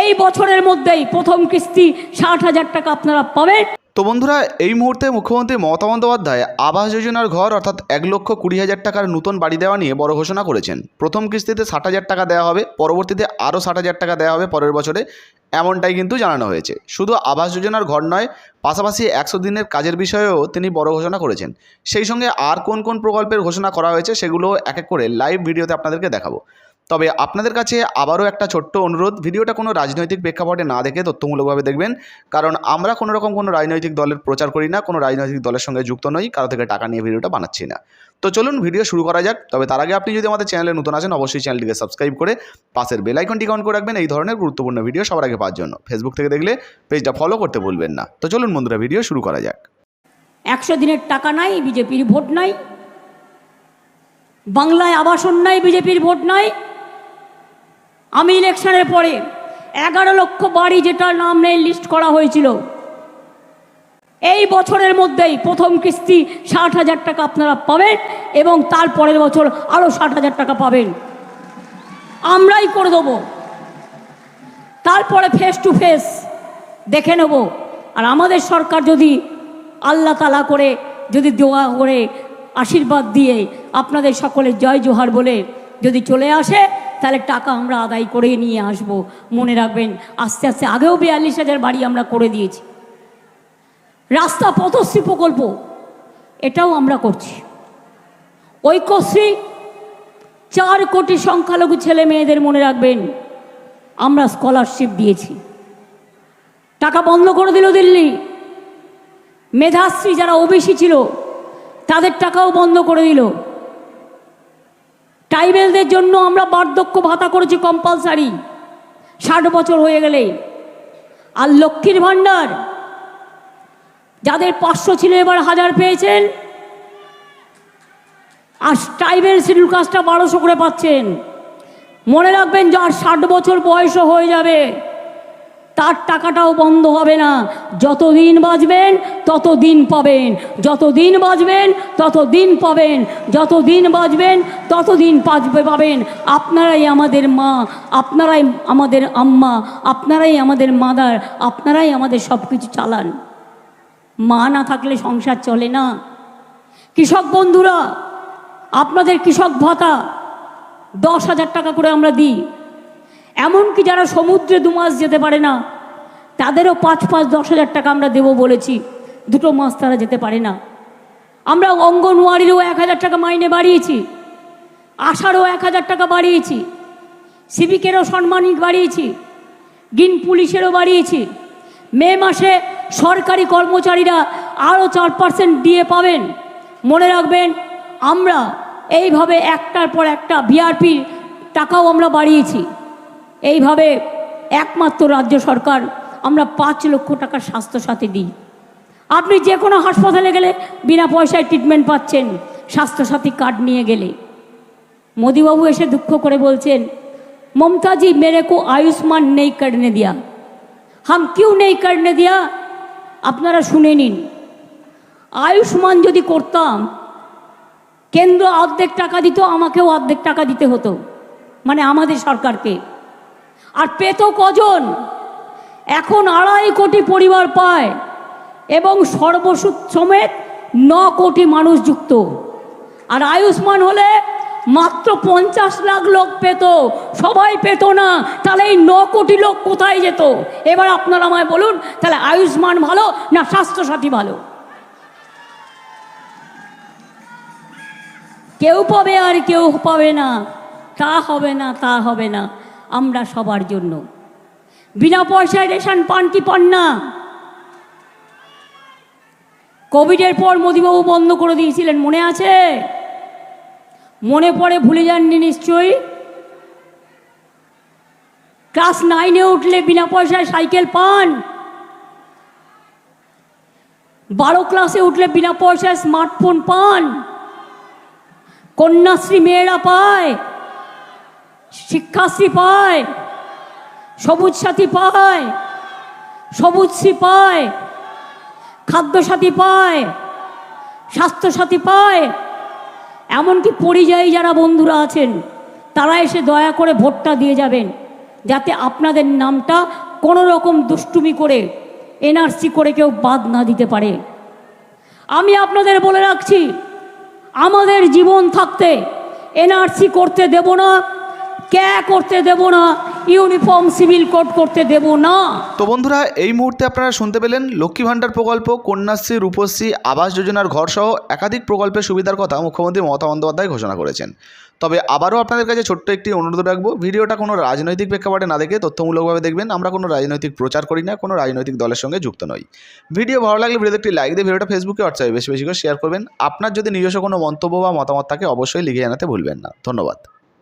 এই বছরের মধ্যেই প্রথম কিস্তি ষাট হাজার টাকা আপনারা পাবেন। তো বন্ধুরা, এই মুহূর্তে মুখ্যমন্ত্রী মমতা বন্দ্যোপাধ্যায় আবাস যোজনার ঘর অর্থাৎ এক লক্ষ কুড়ি হাজার টাকার নতুন বাড়ি দেওয়া নিয়ে বড় ঘোষণা করেছেন। প্রথম কিস্তিতে ষাট হাজার টাকা দেওয়া হবে, পরবর্তীতে আরও ষাট হাজার টাকা দেওয়া হবে পরের বছরে। এমনটাই কিন্তু জানানো হয়েছে। শুধু আবাস যোজনার ঘর নয়, পাশাপাশি একশো দিনের কাজের বিষয়েও তিনি বড় ঘোষণা করেছেন। সেই সঙ্গে আর কোন কোন প্রকল্পের ঘোষণা করা হয়েছে সেগুলো এক এক করে লাইভ ভিডিওতে আপনাদেরকে দেখাবো। তবে আপনাদের কাছে আবারও একটা ছোট্ট অনুরোধ, ভিডিওটা কোনো রাজনৈতিক প্রেক্ষাপটে না দেখে তথ্যমূলকভাবে দেখবেন, কারণ আমরা কোনো রকম কোনো রাজনৈতিক দলের প্রচার করি না, কোনো রাজনৈতিক দলের সঙ্গে যুক্ত নই, কারও থেকে টাকা নিয়ে ভিডিওটা বানাচ্ছি না। তো চলুন ভিডিও শুরু করা যাক, তবে তার আগে আপনি যদি আমাদের চ্যানেলে নতুন আছেন, অবশ্যই চ্যানেলটিকে সাবস্ক্রাইব করে পাশের বেল আইকনটিকে অন করে রাখবেন, এই ধরনের গুরুত্বপূর্ণ ভিডিও সবার আগে পাওয়ার জন্য। ফেসবুক থেকে দেখলে পেজটা ফলো করতে ভুলবেন না। তো চলুন বন্ধুরা, ভিডিও শুরু করা যাক। একশো দিনের টাকা নাই, বিজেপির ভোট নাই, বাংলায় আবাসন নাই, বিজেপির ভোট নাই আমি ইলেকশনের পরে এগারো লক্ষ বাড়ি যেটার নাম নেই লিস্ট করা হয়েছিল। এই বছরের মধ্যেই প্রথম কিস্তি ষাট হাজার টাকা আপনারা পাবেন এবং তার পরের বছর আরও ষাট হাজার টাকা পাবেন। আমরাই করে দেবো। তারপরে ফেস টু ফেস দেখে নেব। আর আমাদের সরকার যদি আল্লাহ তালা করে, যদি দোয়া করে, আশীর্বাদ দিয়ে আপনাদের সকলের জয় জোহার বলে যদি চলে আসে তাহলে টাকা আমরা আদায় করে নিয়ে আসব। মনে রাখবেন, আস্তে আস্তে আগেও বিয়াল্লিশ হাজার বাড়ি আমরা করে দিয়েছি। রাস্তা পথশ্রী প্রকল্প, এটাও আমরা করছি। ঐক্যশ্রী, চার কোটি সংখ্যালঘু ছেলে মেয়েদের মনে রাখবেন, আমরা স্কলারশিপ দিয়েছি। টাকা বন্ধ করে দিল দিল্লি। মেধাশ্রী যারা ওবিসি ছিল, তাদের টাকাও বন্ধ করে দিল। ট্রাইবেলদের জন্য আমরা বার্ধক্য ভাতা করেছি কম্পালসারি। ষাট বছর হয়ে গেলে। আর লক্ষ্মীর ভাণ্ডার, যাদের পাঁচশো ছিল এবার হাজার পেয়েছেন, আর ট্রাইবেল শিডিউল কাস্টটা বারোশো করে পাচ্ছেন। মনে রাখবেন যার ষাট বছর বয়সও হয়ে যাবে তার টাকাটাও বন্ধ হবে না। যত দিন বাঁচবেন তত দিন পাবেন। যত দিন বাঁচবেন তত দিন পাবেন। যত দিন বাঁচবেন তত দিন বাঁচবে পাবেন। আপনারাই আমাদের মা, আপনারাই আমাদের আম্মা, আপনারাই আমাদের মাদার, আপনারাই আমাদের সব কিছু চালান। মা না থাকলে সংসার চলে না। কৃষক বন্ধুরা, আপনাদের কৃষক ভাতা দশ হাজার টাকা করে আমরা দিই। এমনকি যারা সমুদ্রে দু মাস যেতে পারে না, তাদেরও পাঁচ পাঁচ দশ হাজার টাকা আমরা দেবো বলেছি, দুটো মাস তারা যেতে পারে না। আমরা অঙ্গনওয়াড়িরও এক হাজার টাকা মাইনে বাড়িয়েছি, আশারও এক হাজার টাকা বাড়িয়েছি, সিভিকেরও সম্মানিত বাড়িয়েছি, গ্রিন পুলিশেরও বাড়িয়েছি। মে মাসে সরকারি কর্মচারীরা আরও চার পার্সেন্ট দিয়ে পাবেন। মনে রাখবেন, আমরা এইভাবে একটার পর একটা বিআরপির টাকাও আমরা বাড়িয়েছি। এইভাবে একমাত্র রাজ্য সরকার আমরা পাঁচ লক্ষ টাকার স্বাস্থ্যসাথী দিই। আপনি যে কোনো হাসপাতালে গেলে বিনা পয়সায় ট্রিটমেন্ট পাচ্ছেন স্বাস্থ্যসাথী কার্ড নিয়ে গেলে। মোদিবাবু এসে দুঃখ করে বলছেন, মমতাজি, মেরে কো আয়ুষ্মান নেই করনে দিয়া। হাম কিউ নেই করনে দিয়া? আপনারা শুনে নিন। আয়ুষ্মান যদি করতাম, কেন্দ্র অর্ধেক টাকা দিত, আমাকেও অর্ধেক টাকা দিতে হতো মানে আমাদের সরকারকে। আর পেত কজন? এখন আড়াই কোটি পরিবার পায় এবং সর্বসুদ সমেত ন কোটি মানুষ যুক্ত। আর আয়ুষ্মান হলে মাত্র পঞ্চাশ লাখ লোক পেত। সবাই পেত না, তাহলে এই ন কোটি লোক কোথায় যেত? এবার আপনারা আমায় বলুন, তাহলে আয়ুষ্মান ভালো না স্বাস্থ্যসাথী ভালো? কেউ পাবে আর কেউ পাবে না, তা হবে না, তা হবে না। আমরা সবার জন্য। বিনা পয়সায় রেশন পান কি পান না। কোভিডের পর মোদিবাবু বন্ধ করে দিয়েছিলেন, মনে আছে? মনে পড়ে ভুলে যাননি নিশ্চয়ই? ক্লাস নাইনে উঠলে বিনা পয়সায় সাইকেল পান। বারো ক্লাসে উঠলে বিনা পয়সায় স্মার্টফোন পান। কন্যাশ্রী মেয়েরা পায়। শিক্ষাশ্রী পায়, সবুজ সাথী পায় সবুজশ্রী পায় খাদ্যসাথী পায় স্বাস্থ্যসাথী পায়, এমনকি পরিযায়ী যারা বন্ধুরা আছেন, তারা এসে দয়া করে ভোটটা দিয়ে যাবেন, যাতে আপনাদের নামটা কোনো রকম দুষ্টুমি করে এনআরসি করে কেউ বাদ না দিতে পারে। আমি আপনাদের বলে রাখছি, আমাদের জীবন থাকতে এনআরসি করতে দেব না করতে না? ইউনিফর্ম সিভিল কোড করতে না? তো বন্ধুরা, এই মুহূর্তে আপনারা শুনতে পেলেন লক্ষ্মী প্রকল্প, কন্যাশ্রী, রূপশ্রী, আবাস যোজনার ঘর সহ একাধিক প্রকল্পের সুবিধার কথা মুখ্যমন্ত্রী বন্দ্যোপাধ্যায় ঘোষণা করেছেন। তবে আবারও আপনাদের কাছে ছোট্ট একটি অনুরোধ রাখব, ভিডিওটা কোনো রাজনৈতিক প্রেক্ষাপটে না দেখে তথ্যমূলকভাবে দেখবেন। আমরা কোনো রাজনৈতিক প্রচার করি না, কোনো রাজনৈতিক দলের সঙ্গে যুক্ত নই। ভিডিও ভালো লাগলে ভিডিওতে একটি লাইক দিয়ে ভিডিওটা ফেসবুকে হোয়াটসঅ্যাপে বেশি বেশি করে শেয়ার করবেন। আপনার যদি নিজস্ব কোনো মন্তব্য বা মতামত থাকে, অবশ্যই লিখে জানাতে ভুলবেন না। ধন্যবাদ।